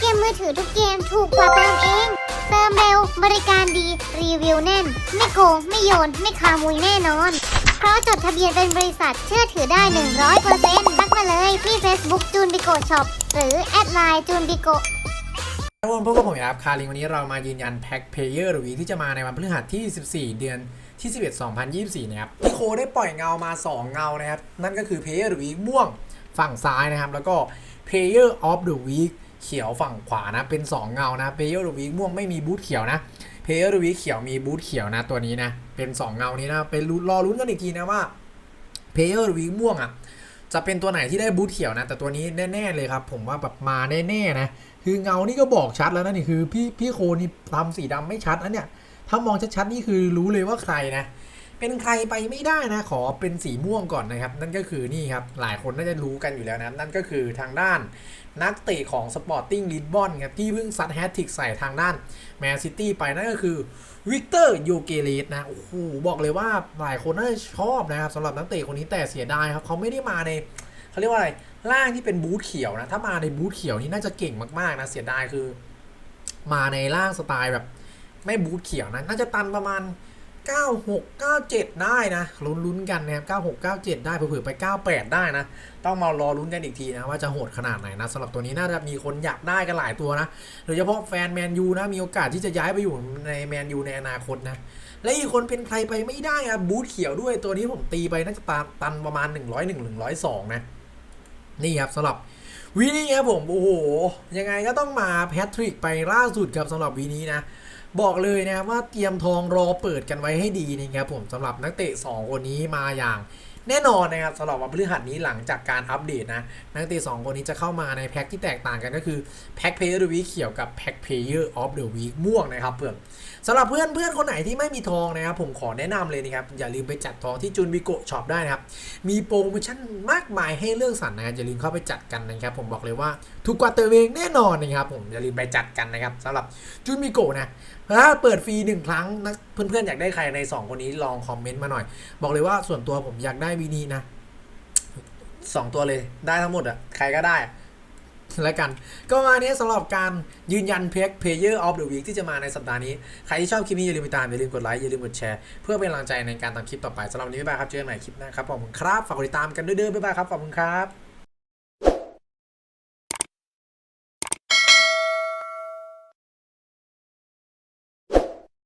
เกมมือถือทุกเกมถูกกว่าเติมเอง เติมเร็วบริการดี รีวิวแน่น ไม่โกง ไม่โยน ไม่ขโมยแน่นอน เพราะจดทะเบียนเป็นบริษัทเชื่อถือได้ 100%ทักมาเลยที่ Facebook จูนบิโกช็อปหรือแอดไลน์จูนบิโกทุกคนพบกับผมครับคาริงวันนี้เรามายืนยันแพ็คเพลเยอร์หรือวีที่จะมาในวันพฤหัสที่ 14 เดือนที่ 11 2024 นะครับพี่โคได้ปล่อยเงามา 2 เงานะครับ นั่นก็คือเพลเยอร์หรือวีม่วงฝั่งซ้ายนะครับ แล้วก็เพลเยอร์ออฟเดอะ เขียวฝั่งขวานะ เป็น 2 เงานะเพเยอร์หรือวีม่วงไม่มีบูทเขียวนะเพเยอร์หรือวีเขียวมีบูทเขียวนะตัวนี้นะ เป็น 2 เงานี้นะเป็นรอลุ้นกันอีกทีนะว่าเพเยอร์หรือวีม่วงอะจะเป็นตัวไหนที่ได้บูทเขียวนะ แต่ตัวนี้แน่ๆเลยครับ ผมว่าแบบมาแน่ๆนะคือเงานี่ก็บอกชัดแล้วนะนี่คือพี่พี่โคนี่ทำสีดำไม่ชัดนะเนี่ยถ้ามองชัดๆนี่คือรู้เลยว่าใครนะ เป็นใครไปไม่ได้นะ ขอเป็นสีม่วงก่อนนะครับ นั่นก็คือนี่ครับ หลายคนน่าจะรู้กันอยู่แล้วนะนั่นก็คือทางด้านนักเตะของสปอร์ติ้งลิสบอนครับ ที่เพิ่งซัดแฮตทริกใส่ทางด้านแมนซิตี้ไปนั่นก็คือวิกเตอร์โยเกเรสนะ โอ้โห บอกเลยว่าหลายคนน่าจะชอบนะครับสำหรับนักเตะคนนี้แต่เสียดายครับ เขาไม่ได้มาในเขาเรียกว่าอะไรร่างที่เป็นบูทเขียวนะ ถ้ามาในบูทเขียวนี่น่าจะเก่งมากๆนะเสียดายคือ มาในร่างสไตล์แบบไม่บูทเขียวนะน่าจะตันประมาณ 96 97 ได้นะลุ้นๆกันนะครับ96 97 ได้เผื่อไป 98 ได้นะ ต้องมารอลุ้นกันอีกทีนะว่าจะโหดขนาดไหนนะสำหรับตัวนี้น่าจะมีคนอยากได้กันหลายตัวนะโดยเฉพาะแฟนแมนยูนะมีโอกาสที่จะย้ายไปอยู่ในแมนยูในอนาคตนะและอีกคนเป็นใครไปไม่ได้อะบูทเขียวด้วยตัวนี้ผมตีไปน่าจะตันตันประมาณ 101 102 นะ นี่ครับสำหรับวีนี้ครับผมโอ้โหยังไงก็ต้องมาแพทริกไปล่าสุดครับสำหรับวีนี้นะ บอกเลยนะครับว่าเตรียมทองรอเปิดกันไว้ให้ดีนะครับผมสำหรับนักเตะ 2 คนนี้มาอย่าง แน่นอนนะครับสำหรับวันพฤหัสนี้หลังจากการอัปเดตนะนักเตะ2คนนี้จะเข้ามาในแพ็คที่แตกต่างกันก็คือแพ็คเพลเยอร์ดวีเขียวกับแพ็คเพลเยอร์ออฟเดอะวีม่วงนะครับเพื่อนสำหรับเพื่อนเพื่อนคนไหนที่ไม่มีทองนะครับผมขอแนะนำเลยนะครับอย่าลืมไปจัดทองที่จุนบิโกช็อปได้นะครับมีโปรโมชั่นมากมายให้เลือกสรรนะครับอย่าลืมเข้าไปจัดกันนะครับผมบอกเลยว่าถูกกว่าเตอร์เวงแน่นอนนะครับผมอย่าลืมไปจัดกันนะครับสำหรับจุนมิโกะนะถ้าเปิดฟรีหนึ่งครั้งนะเพื่อนๆอยากได้ใครใน 2 คนนี้ลองคอมเมนต์มาหน่อย บอกเลยว่าส่วนตัวผมอยากได้วีนีนะสองตัวเลยได้ทั้งหมดอะ ใครก็ได้แล้วกัน ก็มาเนี้สำหรับการยืนยันเพกเพเยอร์ออฟเดอะวีคที่จะมาในสัปดาห์นี้ ใครที่ชอบคลิปนี้ อย่าลืมไปตาม อย่าลืมกดไลค์ อย่าลืมกดแชร์ เพื่อเป็นกำลังใจในการทำคลิปต่อไปสำหรับวันนี้บ๊ายบายครับ เจอกันใหม่คลิปหน้าครับขอบคุณครับ ฝากกดติดตามกันด้วยเด้อบ๊ายบายครับขอบคุณครับ